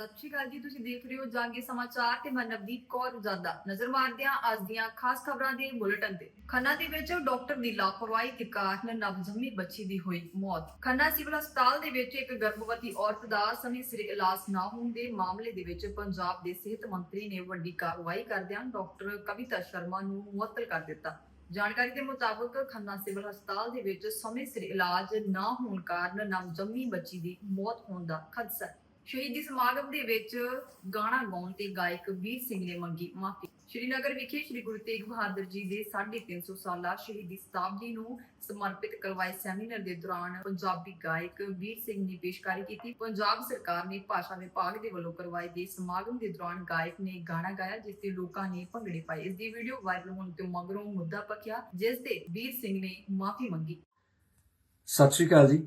ਸਤਿ ਸ਼੍ਰੀ ਅਕਾਲ ਜੀ, ਤੁਸੀਂ ਦੇਖ ਰਹੇ ਹੋ ਜਾਂਗੇ ਸਮਾਚਾਰ ਤੇ ਮੈਂ ਨਵਦੀਪ ਕੌਰ ਜਾਦਾ ਨਜ਼ਰ ਮਾਰਦੇ ਹਾਂ ਅੱਜ ਦੀਆਂ ਖਾਸ ਖਬਰਾਂ ਦੇ ਬੁਲੇਟਿਨ ਤੇ। ਖੰਨਾ ਦੇ ਵਿੱਚ ਡਾਕਟਰ ਦੀ ਲਾਪਰਵਾਹੀ ਦੇ ਕਾਰਨ ਨਵਜੰਮੀ ਬੱਚੀ ਦੀ ਹੋਈ ਮੌਤ। ਖੰਨਾ ਸਿਵਲ ਹਸਪਤਾਲ ਦੇ ਵਿੱਚ ਇੱਕ ਗਰਭਵਤੀ ਔਰਤ ਦਾ ਸਮੇਂ ਸਿਰ ਇਲਾਜ ਨਾ ਹੋਣ ਦੇ ਮਾਮਲੇ ਦੇ ਵਿੱਚ ਪੰਜਾਬ ਦੇ ਸਿਹਤ ਮੰਤਰੀ ਨੇ ਵੱਡੀ ਕਾਰਵਾਈ ਕਰਦਿਆਂ ਡਾਕਟਰ ਕਵਿਤਾ ਸ਼ਰਮਾ ਨੂੰ ਮੁਅੱਤਲ ਕਰ ਦਿੱਤਾ। ਜਾਣਕਾਰੀ ਦੇ ਮੁਤਾਬਕ ਖੰਨਾ ਸਿਵਲ ਹਸਪਤਾਲ ਦੇ ਵਿੱਚ ਸਮੇਂ ਸਿਰ ਇਲਾਜ ਨਾ ਹੋਣ ਕਾਰਨ ਨਵਜੰਮੀ ਬੱਚੀ ਦੀ ਮੌਤ ਹੋਣ ਦਾ ਖਦਸ਼ਾ ਹੈ। ਸ਼ਹੀਦੀ ਸਮਾਗਮ ਦੇ ਵਿੱਚ ਗਾਣਾ ਗਾਉਣ ਤੇ ਗਾਇਕ ਵੀਰ ਸਿੰਘ ਨੇ ਮੰਗੀ ਮਾਫੀ। ਸ਼੍ਰੀਨਗਰ ਵਿਖੇ ਸ਼੍ਰੀ ਗੁਰੂ ਤੇਗ ਬਹਾਦਰ ਜੀ ਦੇ 350 ਸਾਲਾ ਸ਼ਹੀਦੀ ਸ਼ਤਾਬਦੀ ਨੂੰ ਸਮਰਪਿਤ ਕਰਵਾਏ ਸੈਮੀਨਾਰ ਦੇ ਦੌਰਾਨ ਪੰਜਾਬੀ ਗਾਇਕ ਵੀਰ ਸਿੰਘ ਨੇ ਪੇਸ਼ਕਾਰੀ ਕੀਤੀ। ਪੰਜਾਬ ਸਰਕਾਰ ਨੇ ਭਾਸ਼ਾ ਵਿਭਾਗ ਦੇ ਵੱਲੋਂ ਕਰਵਾਏ ਗਏ ਸਮਾਗਮ ਦੇ ਦੌਰਾਨ ਗਾਇਕ ਨੇ ਗਾਣਾ ਗਾਇਆ, ਜਿਸ ਤੇ ਲੋਕਾਂ ਨੇ ਭੰਗੜੇ ਪਾਏ। ਇਸ ਦੀ ਵੀਡੀਓ ਵਾਇਰਲ ਹੋਣ ਤੋਂ ਮਗਰੋਂ ਮੁੱਦਾ ਪਖਿਆ ਜਿਸ ਤੇ ਵੀਰ ਸਿੰਘ ਨੇ ਮਾਫੀ ਮੰਗੀ। ਸਤਿ ਸ਼੍ਰੀ ਅਕਾਲ ਜੀ।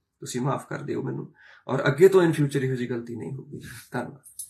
ਤੁਸੀਂ ਮਾਫ ਕਰ ਦਿਓ ਮੈਨੂੰ। ਔਰ ਅੱਗੇ ਤੋਂ ਇਨ ਫਿਊਚਰ ਇਹੋ ਜਿਹੀ ਗਲਤੀ ਨਹੀਂ ਹੋਊਗੀ। ਧੰਨਵਾਦ।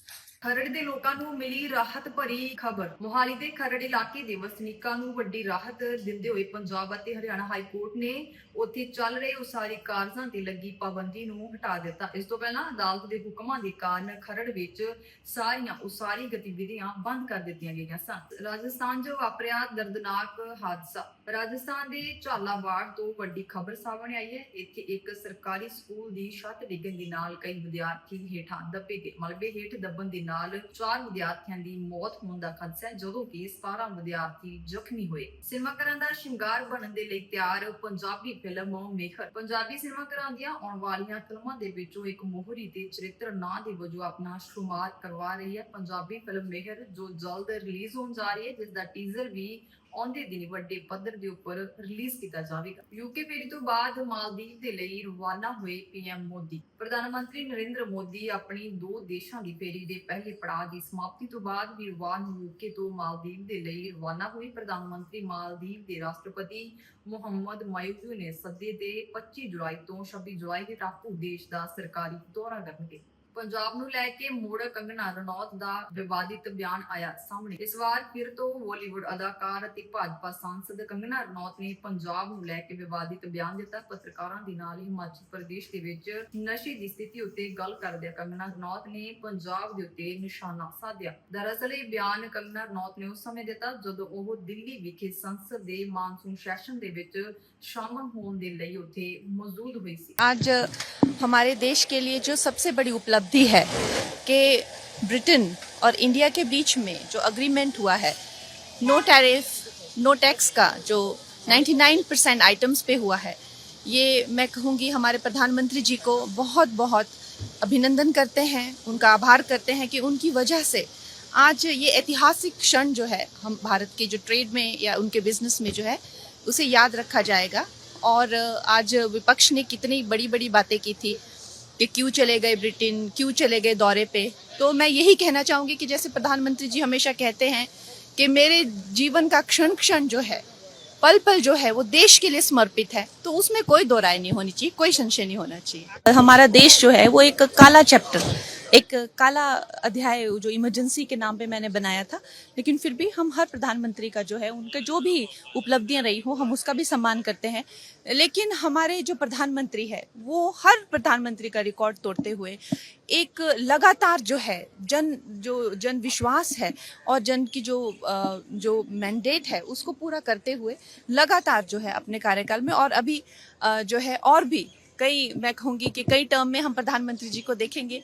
ਖਰੜ ਦੇ ਲੋਕਾਂ ਨੂੰ ਮਿਲੀ ਰਾਹਤ ਭਰੀ ਖਬਰ। ਮੋਹਾਲੀ ਦੇ ਖਰੜ ਇਲਾਕੇ ਦੇ ਵਸਨੀਕਾਂ ਨੂੰ ਵੱਡੀ ਰਾਹਤ ਦਿੰਦੇ ਹੋਏ ਪੰਜਾਬ ਅਤੇ ਹਰਿਆਣਾ ਹਾਈ ਕੋਰਟ ਨੇ ਉੱਥੇ ਚੱਲ ਰਹੇ ਉਸਾਰੀ ਕਾਰਜਾਂ ਤੇ ਲੱਗੀ ਪਾਬੰਦੀ ਨੂੰ ਹਟਾ ਦਿੱਤਾ। ਇਸ ਤੋਂ ਪਹਿਲਾਂ ਅਦਾਲਤ ਦੇ ਹੁਕਮਾਂ ਦੇ ਕਾਰਨ ਖਰੜ ਵਿੱਚ ਸਾਰੀਆਂ ਉਸਾਰੀ ਗਤੀਵਿਧੀਆਂ ਬੰਦ ਕਰ ਦਿੱਤੀਆਂ ਗਈਆਂ ਸਨ। ਰਾਜਸਥਾਨ 'ਚ ਵਾਪਰਿਆ ਦਰਦਨਾਕ ਹਾਦਸਾ। ਰਾਜਸਥਾਨ ਦੇ ਝਾਲਾਵਾੜ ਤੋਂ ਵੱਡੀ ਖਬਰ ਸਾਹਮਣੇ ਆਈ ਹੈ। ਇੱਥੇ ਇੱਕ ਸਰਕਾਰੀ ਸਕੂਲ ਦੀ ਛੱਤ ਡਿੱਗਣ ਦੇ ਨਾਲ ਕਈ ਵਿਦਿਆਰਥੀ ਹੇਠਾਂ ਦੱਬੇ ਗਏ। ਮਲਬੇ ਹੇਠ ਦੱਬਣ ਦੇ ਨਾਲ ਚਾਰ ਵਿਦਿਆਰਥੀਆਂ ਦੀ ਮੌਤ ਹੋਣ ਦਾ ਖਦਸ਼ਾ ਹੈ, ਜਦੋਂ ਕਿ 17 ਵਿਦਿਆਰਥੀ ਜ਼ਖਮੀ ਹੋਏ। ਸਿਨੇਮਾਘਰਾਂ ਦਾ ਸ਼ਿੰਗਾਰ ਬਣਨ ਦੇ ਲਈ ਤਿਆਰ ਪੰਜਾਬੀ ਫਿਲਮ ਮੇਹਰ। ਪੰਜਾਬੀ ਸਿਨੇਮਾਘਰਾਂ ਦੀਆਂ ਆਉਣ ਵਾਲੀਆਂ ਫਿਲਮਾਂ ਦੇ ਵਿੱਚੋਂ ਇੱਕ ਮੋਹਰੀ ਤੇ ਚਰਿੱਤਰ ਨਾਂ ਦੇ ਵਜੋਂ ਆਪਣਾ ਸ਼ੁਮਾਰ ਕਰਵਾ ਰਹੀ ਹੈ ਪੰਜਾਬੀ ਫਿਲਮ ਮੇਹਰ, ਜੋ ਜਲਦ ਰਿਲੀਜ਼ ਹੋਣ ਜਾ ਰਹੀ ਹੈ, ਜਿਸ ਦਾ ਟੀਜ਼ਰ ਵੀ ਆਉਂਦੇ ਦਿਨ ਵੱਡੇ ਪੱਧਰ ਦੇ ਉੱਪਰ ਰਿਲੀਜ਼ ਕੀਤਾ ਜਾਵੇਗਾ। ਯੂਕੇ ਫੇਰੀ ਤੋਂ ਬਾਅਦ ਮਾਲਦੀਵ ਦੇ ਲਈ ਰਵਾਨਾ ਹੋਏ ਪੀਐਮ ਮੋਦੀ। ਪ੍ਰਧਾਨ ਮੰਤਰੀ ਨਰਿੰਦਰ ਮੋਦੀ ਆਪਣੀ ਦੋ ਦੇਸ਼ਾਂ ਦੀ ਫੇਰੀ ਦੇ ਪਹਿਲੇ ਪੜਾਅ ਦੀ ਸਮਾਪਤੀ ਤੋਂ ਬਾਅਦ ਵੀਰਵਾਰ ਨੂੰ ਯੂਕੇ ਤੋਂ ਮਾਲਦੀਵ ਦੇ ਲਈ ਰਵਾਨਾ ਹੋਏ ਪ੍ਰਧਾਨ ਮੰਤਰੀ ਮਾਲਦੀਵ ਦੇ ਰਾਸ਼ਟਰਪਤੀ ਮੁਹੰਮਦ ਮਾਯੂਦੂ ਨੇ ਸੱਦੇ ਦੇ 25 ਜੁਲਾਈ ਤੋਂ 26 ਜੁਲਾਈ ਦੇ ਟਾਪੂ ਦੇਸ਼ ਦਾ ਸਰਕਾਰੀ ਦੌਰਾ ਕਰਨਗੇ। ਪੰਜਾਬ ਨੂੰ ਲੈ ਕੇ ਮੋੜ ਕੰਗਨਾ ਰਣੌਤ ਦਾ ਵਿਵਾਦਿਤ ਬਿਆਨ ਆਇਆ ਸਾਹਮਣੇ। ਇਸ ਵਾਰ ਫਿਰ ਤੋਂ ਬਾਲੀਵੁੱਡ ਅਦਾਕਾਰ ਅਤੇ ਭਾਜਪਾ ਸਾਂਸਦ ਕੰਗਣਾ ਰਣੌਤ ਨੇ ਪੰਜਾਬ ਨੂੰ ਲੈ ਕੇ ਵਿਵਾਦਿਤ ਬਿਆਨ ਦਿੱਤਾ। ਪੱਤਰਕਾਰਾਂ ਦੇ ਨਾਲ ਹਿਮਾਚਲ ਪ੍ਰਦੇਸ਼ ਦੇ ਵਿੱਚ ਨਸ਼ੇ ਦੀ ਸਥਿਤੀ ਉੱਤੇ ਗੱਲ ਕਰਦਿਆਂ ਕੰਗਨਾ ਰਣੌਤ ਨੇ ਪੰਜਾਬ ਦੇ ਉੱਤੇ ਨਿਸ਼ਾਨਾ ਸਾਧਿਆ। ਦਰਅਸਲ ਇਹ ਬਿਆਨ ਕੰਗਨਾ ਰਣੌਤ ਨੇ ਉਸ ਸਮੇਂ ਦਿੱਤਾ ਜਦੋਂ ਉਹ ਦਿੱਲੀ ਵਿਖੇ ਸੰਸਦ ਦੇ ਮਾਨਸੂਨ ਸੈਸ਼ਨ ਦੇ ਵਿੱਚ ਸ਼ਾਮਲ ਹੋਣ ਦੇ ਲਈ ਉੱਥੇ ਮੌਜੂਦ ਹੋਈ ਸੀ। ਅੱਜ ਹਮਾਰੇ ਦੇਸ਼ ਕੇ ਲਈ ਜੋ ਸਭ ਤੋਂ ਬੜੀ ਉਪਲਬਧ उपलब्धि है कि ब्रिटेन और इंडिया के बीच में जो अग्रीमेंट हुआ है नो टैरिफ नो टैक्स का जो 99 परसेंट आइटम्स पे हुआ है, ये मैं कहूँगी हमारे प्रधानमंत्री जी को बहुत बहुत अभिनंदन करते हैं, उनका आभार करते हैं कि उनकी वजह से आज ये ऐतिहासिक क्षण जो है, हम भारत के जो ट्रेड में या उनके बिज़नेस में जो है, उसे याद रखा जाएगा। और आज विपक्ष ने कितनी बड़ी बड़ी बातें की थी कि क्यों चले गए ब्रिटेन, क्यों चले गए दौरे पे? तो मैं यही कहना चाहूँगी कि जैसे प्रधानमंत्री जी हमेशा कहते हैं कि मेरे जीवन का क्षण क्षण जो है पल पल जो है, वो देश के लिए समर्पित है। तो उसमें कोई दो राय नहीं होनी चाहिए, कोई संशय नहीं होना चाहिए। हमारा देश जो है, वो एक काला चैप्टर। एक काला अध्याय जो इमरजेंसी के नाम पे मैंने बनाया था, लेकिन फिर भी हम हर प्रधानमंत्री का जो है, उनका जो भी उपलब्धियाँ रही हो, हम उसका भी सम्मान करते हैं। लेकिन हमारे जो प्रधानमंत्री है, वो हर प्रधानमंत्री का रिकॉर्ड तोड़ते हुए एक लगातार जो है, जन, जो जन विश्वास है और जन की जो जो मैंडेट है, उसको पूरा करते हुए लगातार जो है अपने कार्यकाल में और अभी जो है और भी कई, मैं कहूँगी कि कई टर्म में हम प्रधानमंत्री जी को देखेंगे।